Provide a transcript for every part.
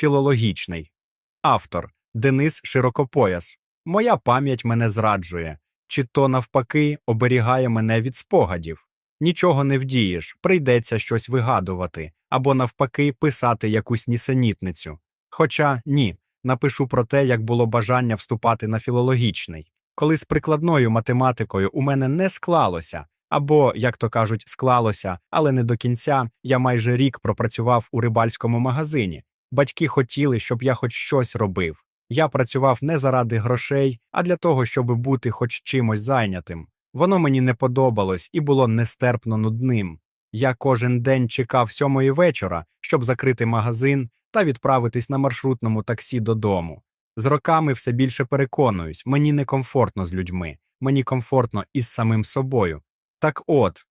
Філологічний. Автор Денис Широкопояс. Моя пам'ять мене зраджує, чи то навпаки оберігає мене від спогадів. Нічого не вдієш, прийдеться щось вигадувати, або навпаки писати якусь нісенітницю. Хоча ні, напишу про те, як було бажання вступати на філологічний. Коли з прикладною математикою у мене не склалося, або, як то кажуть, склалося, але не до кінця, я майже рік пропрацював у рибальському магазині. Батьки хотіли, щоб я хоч щось робив. Я працював не заради грошей, а для того, щоб бути хоч чимось зайнятим. Воно мені не подобалось і було нестерпно нудним. Я кожен день чекав сьомої вечора, щоб закрити магазин та відправитись на маршрутному таксі додому. З роками все більше переконуюсь, мені некомфортно з людьми, мені комфортно із самим собою. Так от,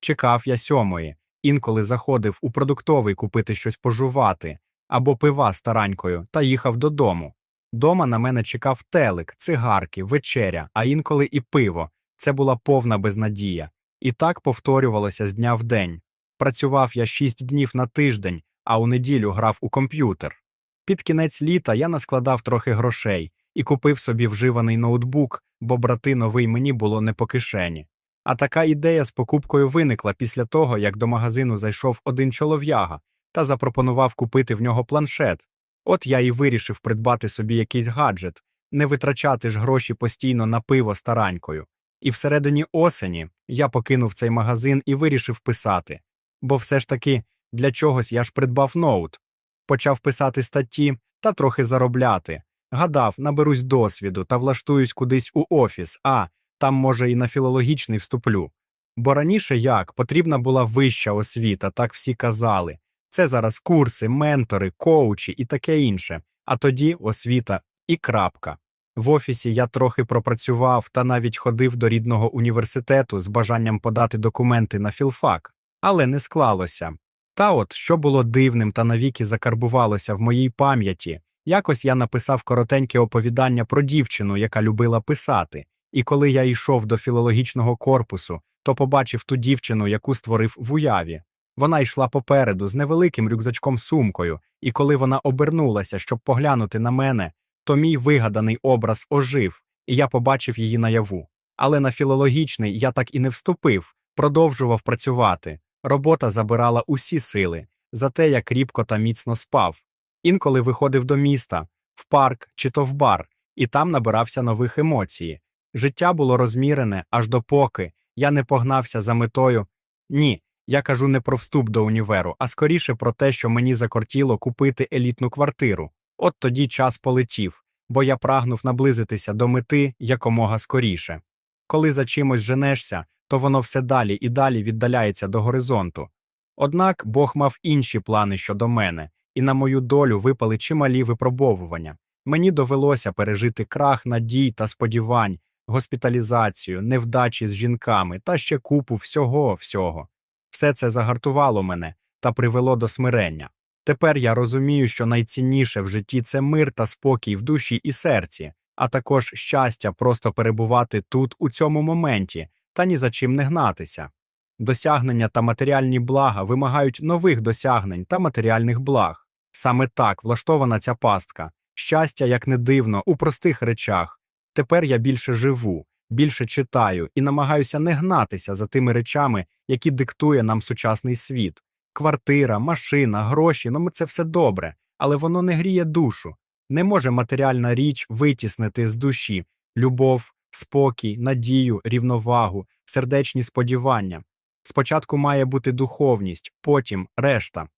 чекав я сьомої, інколи заходив у продуктовий купити щось пожувати або пива старанькою та їхав додому. Дома на мене чекав телек, цигарки, вечеря, а інколи і пиво. Це була повна безнадія. І так повторювалося з дня в день. Працював я шість днів на тиждень, а у неділю грав у комп'ютер. Під кінець літа я наскладав трохи грошей і купив собі вживаний ноутбук, бо брати новий мені було не по кишені. А така ідея з покупкою виникла після того, як до магазину зайшов один чолов'яга та запропонував купити в нього планшет. От я і вирішив придбати собі якийсь гаджет, не витрачати ж гроші постійно на пиво старанькою. І всередині осені я покинув цей магазин і вирішив писати. Бо все ж таки для чогось я ж придбав ноут. Почав писати статті та трохи заробляти. Гадав, наберусь досвіду та влаштуюсь кудись у офіс, а там, може, і на філологічний вступлю. Бо раніше як потрібна була вища освіта, так всі казали. Це зараз курси, ментори, коучі і таке інше, а тоді освіта і крапка. В офісі я трохи пропрацював та навіть ходив до рідного університету з бажанням подати документи на філфак, але не склалося. Та от, що було дивним та навіки закарбувалося в моїй пам'яті, якось я написав коротеньке оповідання про дівчину, яка любила писати, і коли я йшов до філологічного корпусу, то побачив ту дівчину, яку створив в уяві. Вона йшла попереду з невеликим рюкзачком сумкою, і коли вона обернулася, щоб поглянути на мене, то мій вигаданий образ ожив, і я побачив її наяву. Але на філологічний я так і не вступив, продовжував працювати. Робота забирала усі сили, зате я кріпко та міцно спав. Інколи виходив до міста, в парк чи то в бар, і там набирався нових емоцій. Життя було розмірене аж допоки я не погнався за метою. Ні, я кажу не про вступ до універу, а скоріше про те, що мені закортіло купити елітну квартиру. От тоді час полетів, бо я прагнув наблизитися до мети якомога скоріше. Коли за чимось женешся, то воно все далі і далі віддаляється до горизонту. Однак Бог мав інші плани щодо мене, і на мою долю випали чималі випробовування. Мені довелося пережити крах надій та сподівань, госпіталізацію, невдачі з жінками та ще купу всього всього. Все це загартувало мене та привело до смирення. Тепер я розумію, що найцінніше в житті це мир та спокій в душі і серці, а також щастя просто перебувати тут, у цьому моменті, та ні за чим не гнатися. Досягнення та матеріальні блага вимагають нових досягнень та матеріальних благ. Саме так влаштована ця пастка. Щастя, як не дивно, у простих речах. Тепер я більше живу, більше читаю і намагаюся не гнатися за тими речами, які диктує нам сучасний світ. Квартира, машина, гроші ну це все добре, але воно не гріє душу. Не може матеріальна річ витіснити з душі любов, спокій, надію, рівновагу, сердечні сподівання. Спочатку має бути духовність, потім решта.